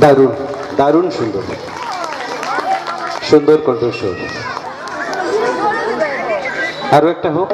দারুণ দারুণ সুন্দর। সুন্দর কণ্ঠস্বর। আরও একটা হোক।